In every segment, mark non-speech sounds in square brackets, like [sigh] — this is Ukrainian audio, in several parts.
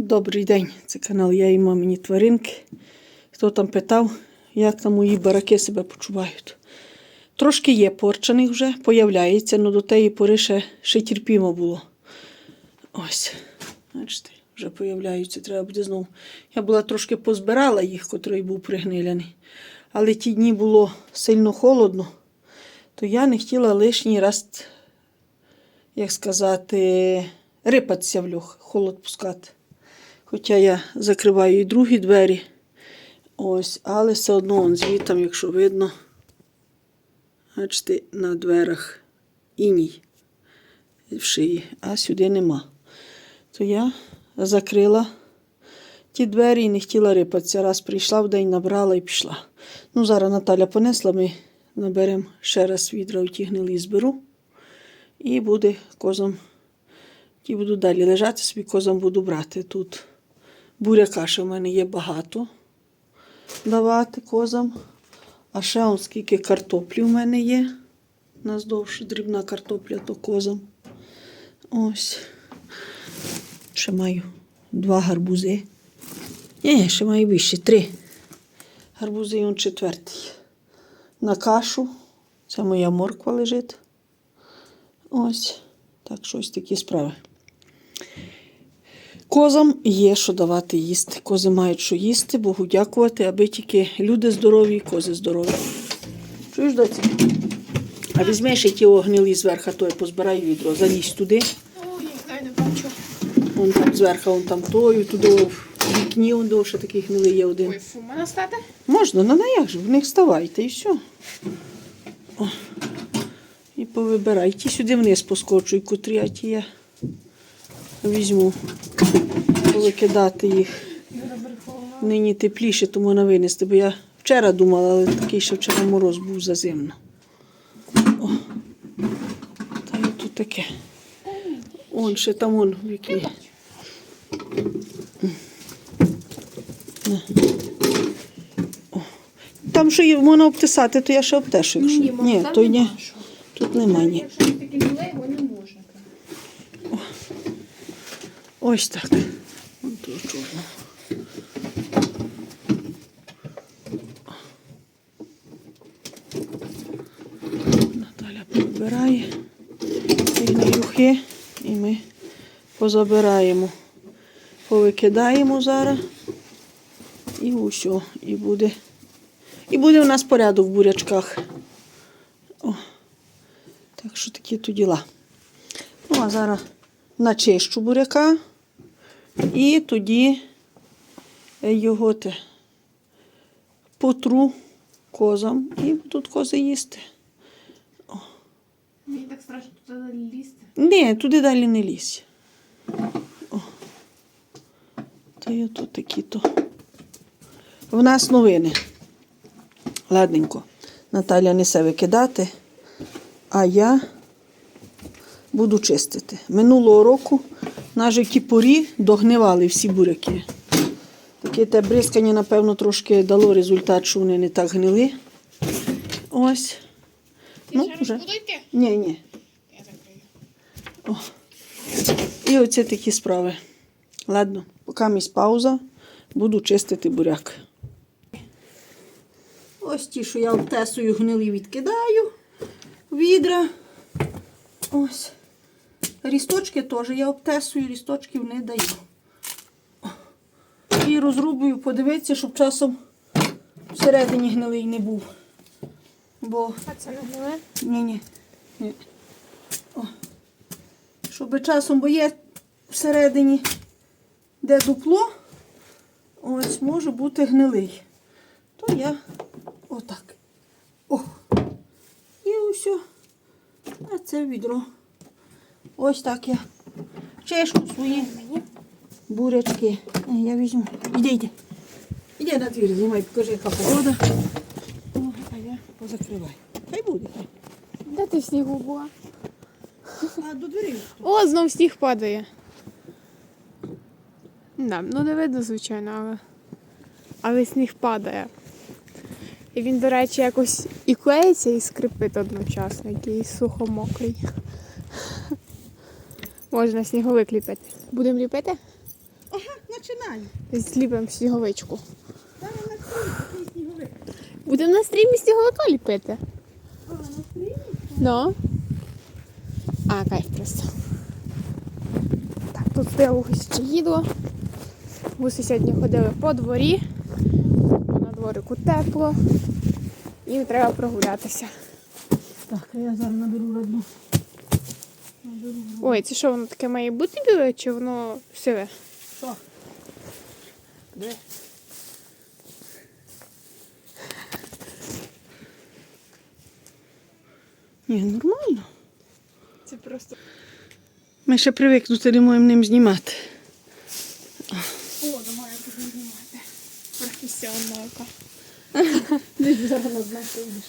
Добрий день, це канал Я і мамині тваринки. Хто там питав, як там мої бараки себе почувають. Трошки є порчених вже, появляється, але до тієї пори ще, ще терпімо було. Ось, бачите, вже появляються, треба буде знову. Я була трошки позбирала їх, котрий був пригниляний. Але ті дні було сильно холодно, то я не хотіла лишній раз, як сказати, рипатися в льох, холод пускати. Хоча я закриваю і другі двері. Ось, але все одно он звітом, якщо видно, бачите, на дверах іній в шиї, а сюди нема. То я закрила ті двері і не хотіла рипатися. Раз прийшла в день, набрала і пішла. Ну, зараз Наталя понесла, ми наберемо ще раз відра утігнили і зберу. І буде козам. Ті буду далі лежати, собі козам буду брати тут. Буряка ще в мене є багато давати козам. А ще он скільки картоплі в мене є. Наздовж дрібна картопля то козам. Ось. Ще маю два гарбузи. Ні, ще маю більше три. Гарбузи і он четвертий. На кашу. Це моя морква лежить. Ось. Так, щось такі справи. Козам є що давати їсти. Кози мають що їсти, Богу дякувати, аби тільки люди здорові і кози здорові. Чуєш, доці? А візьми ще ті огнилі зверху, то я позбираю відро, залізь туди. Ой, я не бачу. Вон там зверху, вон там тою, туди в вікні, вон довше таких гнилий є один. Ой, фу, мене стати? Можна, ну на як же, в них вставайте і все. О. І повибирай. Ті сюди вниз поскочуй, котрі, а ті я візьму. Повикидати їх. Нині тепліше, тому вона винести, бо я вчора думала, але такий ще вчора мороз був зазимно. О. Та й тут таке. Он ще там он в вікні. Там що є, можна обтисати, то я ще обтешу. Якщо. ні то ні. Тут нема ні. Якщо таке біле, його не можна. Ось так. Вон тут чорно. Наталя прибирає ці гнилюхи і ми позабираємо. Повикидаємо зараз. І усьо. І буде. І буде у нас порядок в бурячках. О. Так що такі то діла. Ну, а зараз начищу буряка і тоді його те потру козам і будуть кози їсти. Мені так страшно туди далі лізти. Ні, туди далі не лізь. О. Та й тут такі то. В нас новини. Ладненько. Наталя несе викидати, а я буду чистити. Минулого року на житті порі догнивали всі буряки. Таке те бризкання, напевно, трошки дало результат, що вони не так гнили. Ось. Ти Ну, вже. Ні, ні. Я. О. І оце такі справи. Ладно, поки місь пауза, буду чистити буряк. Ось ті, що я обтесую, гнилі відкидаю відра. Ось. Рісточки теж я обтесую, рісточків не даю. І розрубую, подивитися, щоб часом всередині гнилий не був. Бо А це не гниле? ні, ні. ні. Щоб часом, бо є всередині, де дупло, ось може бути гнилий. То я отак. О. І усе. А це відро. Ось так я чешку свої бурячки. Е, Я візьму. Іди, йди. Іди на двір, знімай, покажи, яка погода. О, а я позакриваю. Хай буде. Де ти снігу була? А до дверей. О, знов сніг падає. Да, ну не видно, звичайно, але. Але сніг падає. І він, до речі, якось і клеїться, і скрипить одночасно, який сухомокрий. Можна сніговик ліпити. Будемо ліпити? Ага, починай. Зліпимо сніговичку. Зараз на такий сніговик. Будемо на стрімі сніговика ліпити. А, на стрімі? Ну. А, кайф просто. Так, тут стояло ще їдло. Гуси сьогодні ходили по дворі. На дворику тепло. Їм треба прогулятися. Так, я зараз наберу родну. Ой, це що воно таке має бути біле, чи воно сиве? Що? Де? Ні, нормально. Це просто. Ми ще привикнути не можемо ним знімати. О, давай я буду знімати. Професіоналка. Десь зараз на знак прийдеш.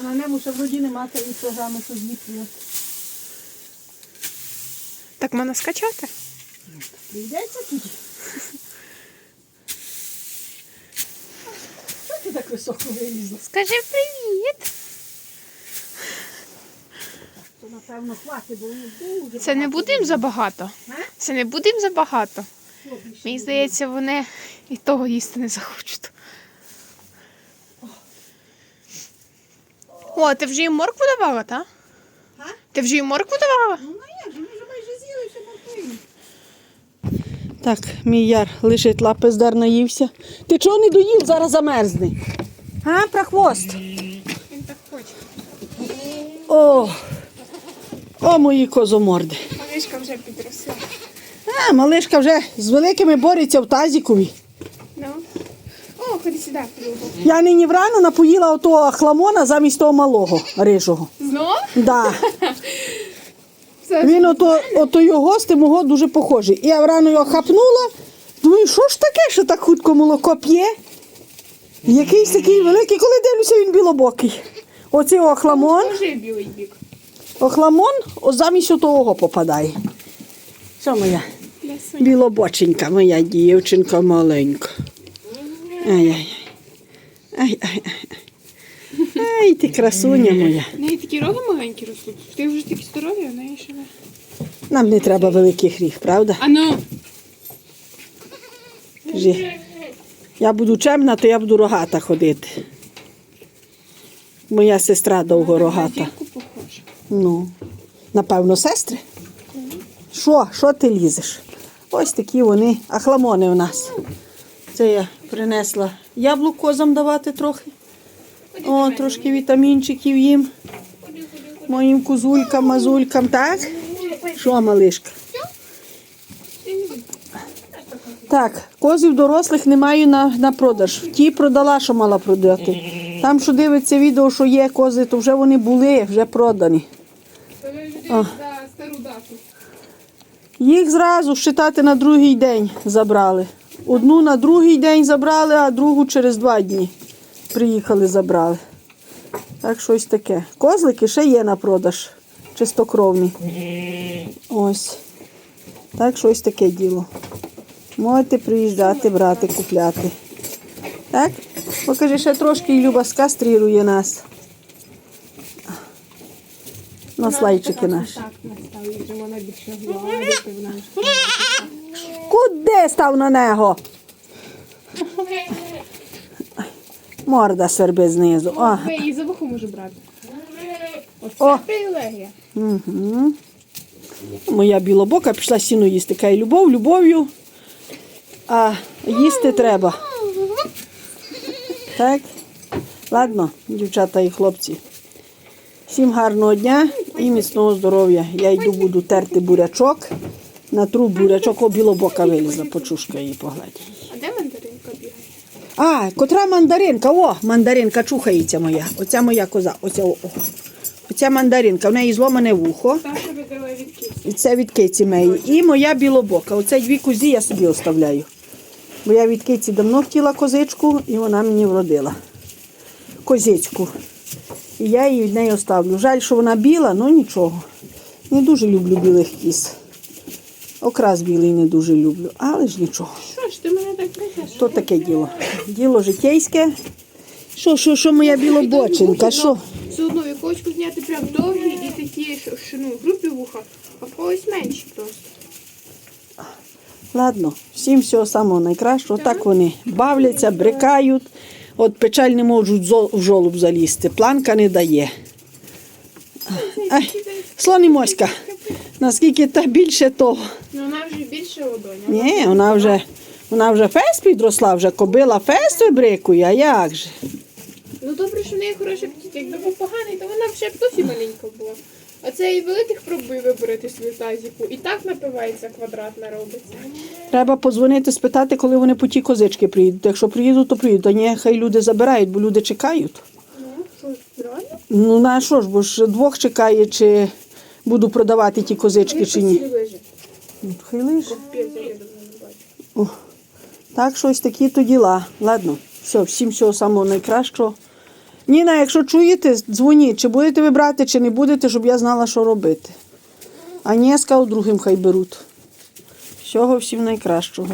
А на ньому ще вроді нема цієї програми, що зліплювати. Так можна скачати? Прийдеться тоді. Що ти так високо вилізла? Скажи привіт. То напевно хватить, бо воно дуже Це не буде їм забагато. А? Це не буде їм забагато. Мені здається, вони і того їсти не захочуть. О, ти вже їм моркву давала, так? Ти вже їм моркву давала? Ну, ну як же, ми вже майже з'їли, все морквину. Так, мій яр лишить лапи здар наївся. Ти чого не доїв, зараз замерзне? А, прохвост. Він так хоче. О, о мої козоморди. Малишка вже підросла. А, малишка вже з великими бореться в тазікові. Ну. О, ходи сюди, Філіпо. Я нині врано напоїла отого хламона замість того малого рижого. Знов? Да. [laughs] Він ото, ото його з тим дуже похожий. І я врано його хапнула. Думаю, що ж таке, що так хутко молоко п'є? Якийсь такий великий, коли дивлюся, він білобокий. Оцей охламон, білий бік. охламон замість отого попадає. Що моя? Білобоченька, моя дівчинка маленька. Ай-яй. Ай-ай. Ай, ти красуня моя. В неї такі роги маленькі ростуть. Ти вже такі здорові, а в неї ще не. Нам не треба великих ріг, правда? А ну! Кажи, я буду чемна, то я буду рогата ходити. Моя сестра довго рогата. Ну, напевно, сестри. Що? Що ти лізеш? Ось такі вони, ахламони у нас. Це я принесла яблук козам давати трохи. О, трошки вітамінчиків їм. Моїм козулькам, мазулькам, так? Що, малишка? Так, козів дорослих немає на, на продаж. Ті продала, що мала продати. Там, що дивиться відео, що є кози, то вже вони були, вже продані. Дату. Їх зразу считати на другий день забрали. Одну на другий день забрали, а другу через два дні приїхали, забрали. Так, щось таке. Козлики ще є на продаж. Чистокровні. Ось. Так, щось таке діло. Можете приїжджати, брати, купляти. Так? Покажи ще трошки, Люба скастрирує нас. Наші. Більше гладити, вона Куди став на нього? Морда сверби знизу. О. Ви її за вухо може брати. Оце привілегія. Угу. Моя білобока пішла сіну їсти. Кай любов, любов'ю. А їсти треба. Так? Ладно, дівчата і хлопці. Всім гарного дня і міцного здоров'я. Я йду буду терти бурячок. Натру бурячок, о білобока вилізла, почушка її погладь. А котра мандаринка? О, мандаринка чухається моя. Оця моя коза. Оця, о, о. Оця мандаринка, в неї зломане вухо. І це від киці меї. І моя білобока. Оце дві козі я собі оставляю. Бо я від киці давно хотіла козичку, і вона мені вродила. Козичку. І я її від неї оставлю. Жаль, що вона біла, ну нічого. Не дуже люблю білих кіз. Окрас білий не дуже люблю, але ж нічого. То таке діло. Діло житейське. Що, що, що моя білобочинка? Що? Все одно вікочку зняти прям довгі і такі, що, що ну, грубі вуха, а в когось менші просто. Ладно, всім всього самого найкращого. Так вони бавляться, брикають. От печаль не можуть зо- в жолоб залізти. Планка не дає. Ай, слон моська. Наскільки та більше того. Ну вона вже більше ладоня. Ні, вона вже, вона вже фес підросла, вже кобила фес вибрикує, а як же? Ну добре, що в неї хороший апетит. Якби був поганий, то вона б ще б досі маленька була. А це і великих пробує виборити свою тазіку. І так напивається квадратна робиться. Треба подзвонити, спитати, коли вони по ті козички приїдуть. Якщо приїдуть, то приїдуть. А ні, хай люди забирають, бо люди чекають. Ну, що, реально? Ну на що ж, бо ж двох чекає, чи буду продавати ті козички, чи ні. Хай. Капець, я давно не бачу. О, Так, щось такі то діла. Ладно, все, всім всього самого найкращого. Ніна, якщо чуєте, дзвоніть, чи будете ви брати, чи не будете, щоб я знала, що робити. А Нєска у другим хай беруть. Всього всім найкращого.